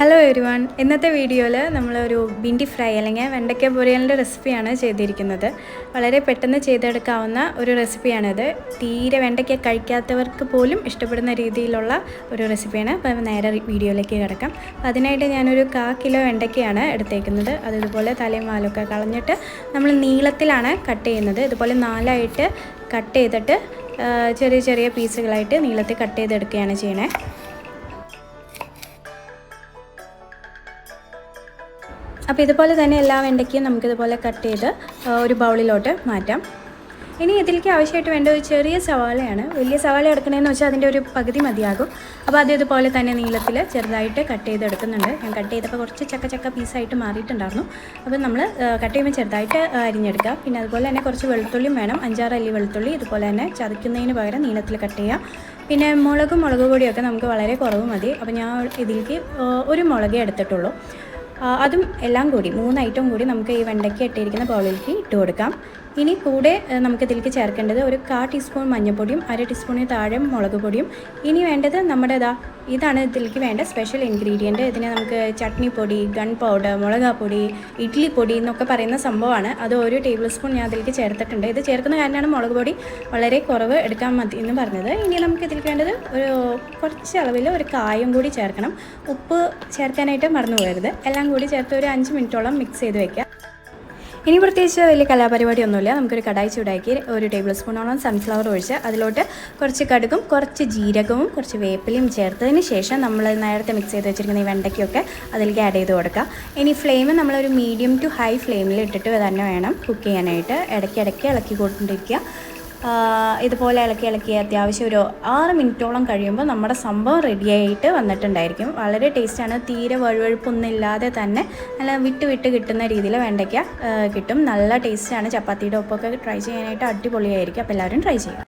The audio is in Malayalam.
ഹലോ എവരിവൺ ഇന്നത്തെ വീഡിയോയിൽ നമ്മളൊരു ഭിണ്ടി ഫ്രൈ അല്ലെങ്കിൽ വെണ്ടയ്ക്ക പൊരിയലിന്റെ റെസിപ്പിയാണ് ചെയ്തിരിക്കുന്നത്. വളരെ പെട്ടെന്ന് ചെയ്തെടുക്കാവുന്ന ഒരു റെസിപ്പിയാണിത്. തീരെ വെണ്ടയ്ക്ക കഴിക്കാത്തവർക്ക് പോലും ഇഷ്ടപ്പെടുന്ന രീതിയിലുള്ള ഒരു റെസിപ്പിയാണ്. അപ്പോൾ നേരെ വീഡിയോയിലേക്ക് കിടക്കാം. അപ്പോൾ അതിനായിട്ട് ഞാനൊരു കാ കിലോ വെണ്ടയ്ക്കയാണ് എടുത്തേക്കുന്നത്. അത് ഇതുപോലെ തലയും വാലൊക്കെ കളഞ്ഞിട്ട് നമ്മൾ നീളത്തിലാണ് കട്ട് ചെയ്യുന്നത്. ഇതുപോലെ നാലായിട്ട് കട്ട് ചെയ്തിട്ട് ചെറിയ ചെറിയ പീസുകളായിട്ട് നീളത്തിൽ കട്ട് ചെയ്തെടുക്കുകയാണ് ചെയ്യണേ. അപ്പോൾ ഇതുപോലെ തന്നെ എല്ലാ വെണ്ടയ്ക്കും നമുക്കിതുപോലെ കട്ട് ചെയ്ത് ഒരു ബൗളിലോട്ട് മാറ്റാം. ഇനി ഇതിലേക്ക് ആവശ്യമായിട്ട് വേണ്ട ഒരു ചെറിയ സവാളയാണ്. വലിയ സവാള എടുക്കണമെന്ന് വെച്ചാൽ അതിന്റെ ഒരു പകുതി മതിയാകും. അപ്പോൾ അത് ഇതുപോലെ തന്നെ നീളത്തിൽ ചെറുതായിട്ട് കട്ട് ചെയ്ത് ചെയ്തെടുക്കുന്നുണ്ട്. ഞാൻ കട്ട് ചെയ്തപ്പോൾ കുറച്ച് ചക്ക ചക്ക പീസായിട്ട് മാറിയിട്ടുണ്ടായിരുന്നു. അപ്പോൾ നമ്മൾ കട്ട് ചെയ്യുമ്പോൾ ചെറുതായിട്ട് അരിഞ്ഞെടുക്കുക പിന്നെ അതുപോലെ തന്നെ കുറച്ച് വെളുത്തുള്ളിയും വേണം. അഞ്ചാറ് അല്ലി വെളുത്തുള്ളി ഇതുപോലെ തന്നെ ചതയ്ക്കുന്നതിന് പകരം നീളത്തിൽ കട്ട് ചെയ്യാം. പിന്നെ മുളകും മുളക് പൊടിയൊക്കെ നമുക്ക് വളരെ കുറവ് മതി. അപ്പോൾ ഞാൻ ഇതിലേക്ക് ഒരു മുളകേ എടുത്തിട്ടുള്ളൂ. അതും എല്ലാം കൂടി മൂന്ന് ഐറ്റം കൂടി നമുക്ക് ഈ വെണ്ടയ്ക്ക് ഇട്ടിരിക്കുന്ന ബൗളിലേക്ക് ഇട്ട് കൊടുക്കാം ഇനി കൂടെ നമുക്ക് ഇതിലേക്ക് ചേർക്കേണ്ടത് ഒരു കാ ടീസ്പൂൺ മഞ്ഞൾപ്പൊടിയും അര ടീസ്പൂണിന് താഴെ മുളക് പൊടിയും. ഇനി വേണ്ടത് നമ്മുടെ ഇതാ ഇതാണ് ഇതിലേക്ക് വേണ്ട സ്പെഷ്യൽ ഇൻഗ്രീഡിയന്റ് ഇതിനെ നമുക്ക് ചട്നി പൊടി ഗൺ പൗഡർ മുളകാപ്പൊടി ഇഡ്ലി പൊടി എന്നൊക്കെ പറയുന്ന സംഭവമാണ്. അത് ഒരു ടേബിൾ സ്പൂൺ ഞാൻ അതിലേക്ക് ചേർത്തിട്ടുണ്ട്. ഇത് ചേർക്കുന്ന കാരണമാണ് മുളക് പൊടി വളരെ കുറവ് എടുക്കാൻ മതി എന്ന് പറഞ്ഞത്. ഇനി നമുക്ക് ഇതിലേക്ക് വേണ്ടത് ഒരു കുറച്ച് അളവിൽ ഒരു കായം കൂടി ചേർക്കണം. ഉപ്പ് ചേർക്കാനായിട്ട് മറന്നു പോകരുത് എല്ലാം കൂടി ചേർത്ത് ഒരു അഞ്ച് മിനിറ്റോളം മിക്സ് ചെയ്ത് വെക്കുക. ഇനി പ്രത്യേകിച്ച് വലിയ കലാപരിപാടി ഒന്നുമില്ല നമുക്കൊരു കടായി ചൂടാക്കി ഒരു ടേബിൾ സ്പൂണോളം സൺഫ്ലവർ ഒഴിച്ച് അതിലോട്ട് കുറച്ച് കടുകും കുറച്ച് ജീരകവും കുറച്ച് വേപ്പിലയും ചേർത്തതിന് ശേഷം നമ്മൾ നേരത്തെ മിക്സ് ചെയ്ത് വെച്ചിരിക്കുന്ന ഈ വെണ്ടയ്ക്കൊക്കെ അതിലേക്ക് ആഡ് ചെയ്ത് കൊടുക്കുക ഇനി ഫ്ലെയിം നമ്മളൊരു മീഡിയം ടു ഹൈ ഫ്ലെയിമിൽ ഇട്ടിട്ട് തന്നെ വേണം കുക്ക് ചെയ്യാനായിട്ട്. ഇടയ്ക്കിടയ്ക്ക് ഇളക്കി കൊണ്ടിരിക്കുക ഇതുപോലെ ഇളക്കി ഇളക്കി അത്യാവശ്യം ഒരു ആറ് മിനിറ്റോളം കഴിയുമ്പോൾ നമ്മുടെ സംഭവം റെഡിയായിട്ട് വന്നിട്ടുണ്ടായിരിക്കും. വളരെ ടേസ്റ്റാണ് തീരെ വഴുവഴുപ്പൊന്നും ഇല്ലാതെ തന്നെ നല്ല വിട്ട് വിട്ട് കിട്ടുന്ന രീതിയിൽ വെണ്ടയ്ക്ക കിട്ടും. നല്ല ടേസ്റ്റാണ് ചപ്പാത്തിയുടെ ഒപ്പമൊക്കെ ട്രൈ ചെയ്യാനായിട്ട് അടിപൊളിയായിരിക്കും. അപ്പോൾ എല്ലാവരും ട്രൈ ചെയ്യുക.